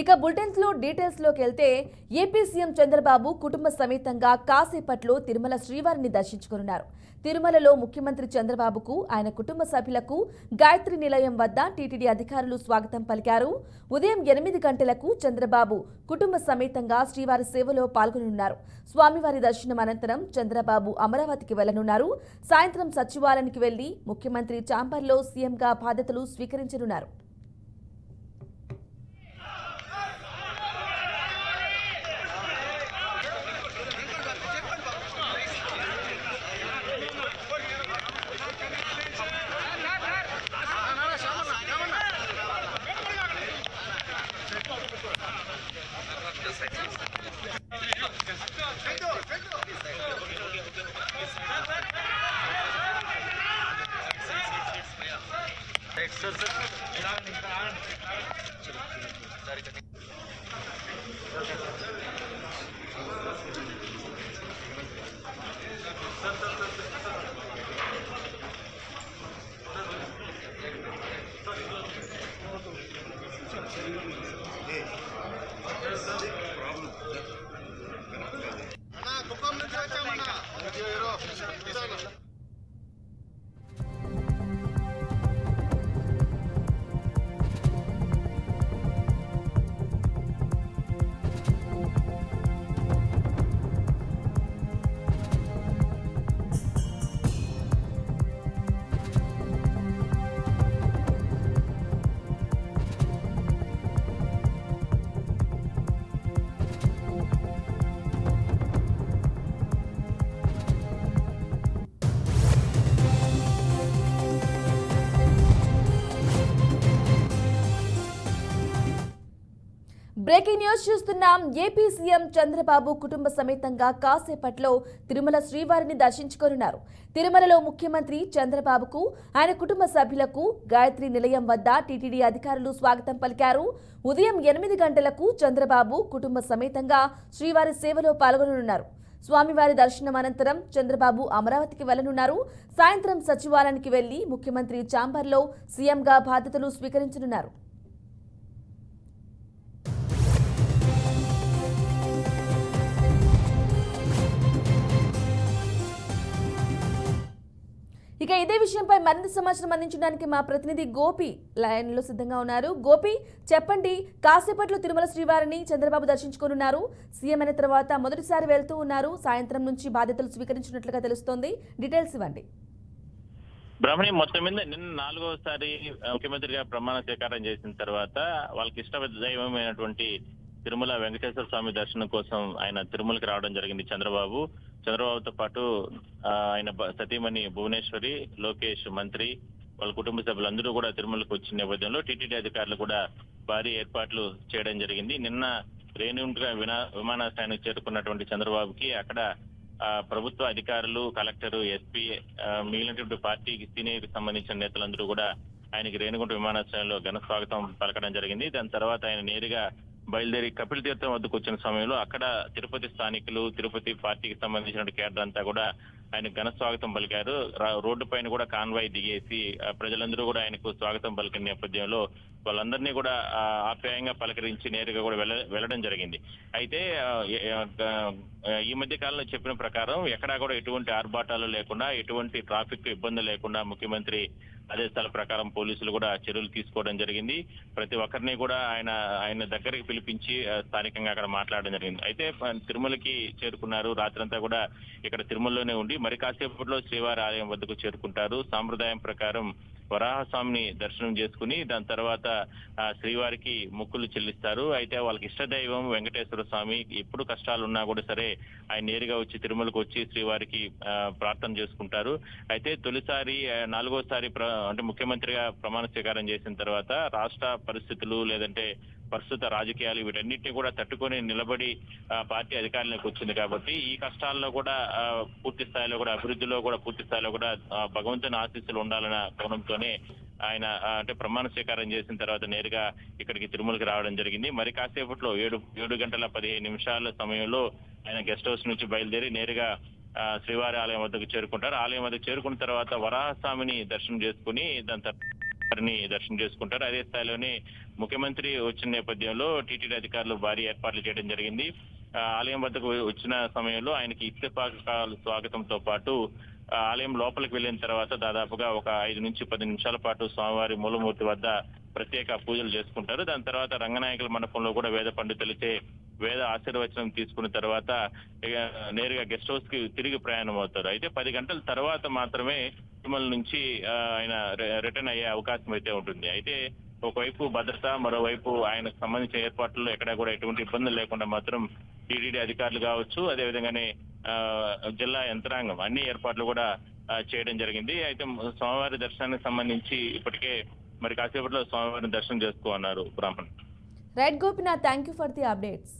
ఇక బులెటిన్స్లో డీటెయిల్స్లోకి వెళ్తే ఏపీ సీఎం చంద్రబాబు కుటుంబ సమేతంగా కాసేపట్లో తిరుమల శ్రీవారిని దర్శించుకున్నారు తిరుమలలో ముఖ్యమంత్రి చంద్రబాబుకు ఆయన కుటుంబ సభ్యులకు గాయత్రి నిలయం వద్ద టీటీడీ అధికారులు స్వాగతం పలికారు. ఉదయం ఎనిమిది గంటలకు చంద్రబాబు కుటుంబ సమేతంగా శ్రీవారి సేవలో పాల్గొనున్నారు. స్వామివారి దర్శనం అనంతరం చంద్రబాబు అమరావతికి వెళ్ళనున్నారు సాయంత్రం సచివాలయానికి వెళ్ళి ముఖ్యమంత్రి చాంబర్లో సీఎంగా బాధ్యతలు స్వీకరించనున్నారు. అన్నా కుప్పం నుంచి వచ్చామన్నా బ్రేకింగ్ న్యూస్ చూస్తున్నాం. ఏపీ సీఎం చంద్రబాబు కుటుంబ సమేతంగా కాసేపట్లో తిరుమల శ్రీవారిని దర్శించుకోనున్నారు. తిరుమలలో ముఖ్యమంత్రి చంద్రబాబుకు ఆయన కుటుంబ సభ్యులకు గాయత్రి నిలయం వద్ద టీటీడీ అధికారులు స్వాగతం పలికారు. ఉదయం ఎనిమిది గంటలకు చంద్రబాబు కుటుంబ సమేతంగా శ్రీవారి సేవలో పాల్గొననున్నారు. స్వామివారి దర్శనం అనంతరం చంద్రబాబు అమరావతికి వెళ్ళనున్నారు సాయంత్రం సచివాలయానికి వెళ్ళి ముఖ్యమంత్రి చాంబర్లో సీఎంగా బాధ్యతలు స్వీకరించనున్నారు. ఇక ఇదే విషయంపై మరింత సమాచారం అందించడానికి మా ప్రతినిధి గోపి లైన్లో సిద్ధంగా ఉన్నారు. గోపి చెప్పండి కాసేపట్లో తిరుమల శ్రీవారిని చంద్రబాబు దర్శించుకోనున్నారు. సీఎం అయిన తర్వాత మొదటిసారి వెళ్తూ ఉన్నారు. సాయంత్రం నుంచి బాధ్యతలు స్వీకరించినట్లుగా తెలుస్తోంది. డీటెయిల్స్ ఇవ్వండి. బ్రహ్మణి మొత్తం మీద నిన్న నాలుగోసారి ముఖ్యమంత్రిగా ప్రమాణ స్వీకారం చేసిన తర్వాత వాళ్ళకి ఇష్ట దైవమైనటువంటి తిరుమల వెంకటేశ్వర స్వామి దర్శనం కోసం ఆయన తిరుమలకి రావడం జరిగింది చంద్రబాబు. చంద్రబాబుతో పాటు ఆయన సతీమణి భువనేశ్వరి లోకేష్ మంత్రి వాళ్ళ కుటుంబ సభ్యులందరూ కూడా తిరుమలకు వచ్చిన నేపథ్యంలో టీటీడీ అధికారులు కూడా భారీ ఏర్పాట్లు చేయడం జరిగింది. నిన్న రేణుగుంట వినా విమానాశ్రయానికి చేరుకున్నటువంటి చంద్రబాబుకి అక్కడ ఆ, ప్రభుత్వ అధికారులు కలెక్టర్ ఎస్పీ మిగిలినటువంటి పార్టీకి సీనియర్ సంబంధించిన నేతలందరూ కూడా ఆయనకి రేణుగుంట విమానాశ్రయంలో ఘన స్వాగతం పలకడం జరిగింది. దాని తర్వాత ఆయన నేరుగా బయలుదేరి కపిల తీర్థం వద్దకు వచ్చిన సమయంలో అక్కడ తిరుపతి స్థానికులు తిరుపతి పార్టీకి సంబంధించిన కేడర్ అంతా కూడా ఆయన ఘన స్వాగతం పలికారు. రోడ్డు పైన కూడా కాన్వాయ్ దిగేసి ప్రజలందరూ కూడా ఆయనకు స్వాగతం పలికిన నేపథ్యంలో వాళ్ళందరినీ కూడా ఆప్యాయంగా పలకరించి నేరుగా కూడా వెళ్ళ వెళ్ళడం జరిగింది. అయితే ఈ మధ్య కాలంలో చెప్పిన ప్రకారం ఎక్కడా కూడా ఎటువంటి ఆర్భాటాలు లేకుండా ఎటువంటి ట్రాఫిక్ ఇబ్బంది లేకుండా ముఖ్యమంత్రి ఆదేశాల ప్రకారం పోలీసులు కూడా చర్యలు తీసుకోవడం జరిగింది. ప్రతి ఒక్కరిని కూడా ఆయన ఆయన దగ్గరికి పిలిపించి స్థానికంగా అక్కడ మాట్లాడడం జరిగింది. అయితే తిరుమలకి చేరుకున్నారు. రాత్రంతా కూడా ఇక్కడ తిరుమలలోనే ఉండి మరి కాసేపట్లో శ్రీవారి ఆలయం వద్దకు చేరుకుంటారు. సాంప్రదాయం ప్రకారం వరాహస్వామిని దర్శనం చేసుకుని దాని తర్వాత శ్రీవారికి మొక్కులు చెల్లిస్తారు. అయితే వాళ్ళకి ఇష్టదైవం వెంకటేశ్వర స్వామి. ఎప్పుడు కష్టాలు ఉన్నా కూడా సరే ఆయన నేరుగా వచ్చి తిరుమలకు వచ్చి శ్రీవారికి ప్రార్థన చేసుకుంటారు. అయితే తొలిసారి నాలుగోసారి ప్ర- అంటే ముఖ్యమంత్రిగా ప్రమాణ స్వీకారం చేసిన తర్వాత రాష్ట్ర పరిస్థితులు లేదంటే ప్రస్తుత రాజకీయాలు వీటన్నిటిని కూడా తట్టుకొని నిలబడి ఆ, పార్టీ అధికారంలోకి వచ్చింది కాబట్టి ఈ కష్టాల్లో కూడా ఆ, పూర్తి స్థాయిలో కూడా అభివృద్ధిలో కూడా పూర్తి స్థాయిలో కూడా భగవంతుని ఆశీస్సులు ఉండాలన్న కోణంతోనే ఆయన అంటే ప్రమాణ స్వీకారం చేసిన తర్వాత నేరుగా ఇక్కడికి తిరుమలకి రావడం జరిగింది. మరి కాసేపట్లో ఏడు ఏడు గంటల పదిహేను నిమిషాల సమయంలో ఆయన గెస్ట్ హౌస్ నుంచి బయలుదేరి నేరుగా ఆ, శ్రీవారి ఆలయం వద్దకు చేరుకుంటారు. ఆలయం వద్దకు చేరుకున్న తర్వాత వరాహస్వామిని దర్శనం చేసుకుని దాని తర్వాత వారిని దర్శనం చేసుకుంటారు. అదే స్థాయిలోనే ముఖ్యమంత్రి వచ్చిన నేపథ్యంలో టీటీడీ అధికారులు భారీ ఏర్పాట్లు చేయడం జరిగింది. ఆలయం వద్దకు వచ్చిన సమయంలో ఆయనకి ఇత్తపాకాలు స్వాగతంతో పాటు ఆలయం లోపలికి వెళ్ళిన తర్వాత దాదాపుగా ఒక ఐదు నుంచి పది నిమిషాల పాటు స్వామివారి మూలమూర్తి వద్ద ప్రత్యేక పూజలు చేసుకుంటారు. దాని తర్వాత రంగనాయకుల మండపంలో కూడా వేద పండితులచే వేద ఆశీర్వచనం తీసుకున్న తర్వాత నేరుగా గెస్ట్ హౌస్కి తిరిగి ప్రయాణం అవుతారు అయితే పది గంటల తర్వాత మాత్రమే ఉద్యమాల నుంచి ఆయన రిటర్న్ అయ్యే అవకాశం అయితే ఉంటుంది. అయితే ఒకవైపు భద్రత మరోవైపు ఆయనకు సంబంధించిన ఏర్పాట్లు ఎక్కడా కూడా ఎటువంటి ఇబ్బందులు లేకుండా మాత్రం టీటీడీ అధికారులు కావచ్చు అదేవిధంగానే జిల్లా యంత్రాంగం అన్ని ఏర్పాట్లు కూడా చేయడం జరిగింది. అయితే స్వామివారి దర్శనానికి సంబంధించి ఇప్పటికే మరి కాసేపట్లో స్వామివారిని దర్శనం చేసుకో అన్నారు Brahman right Gopinath thank you for the updates.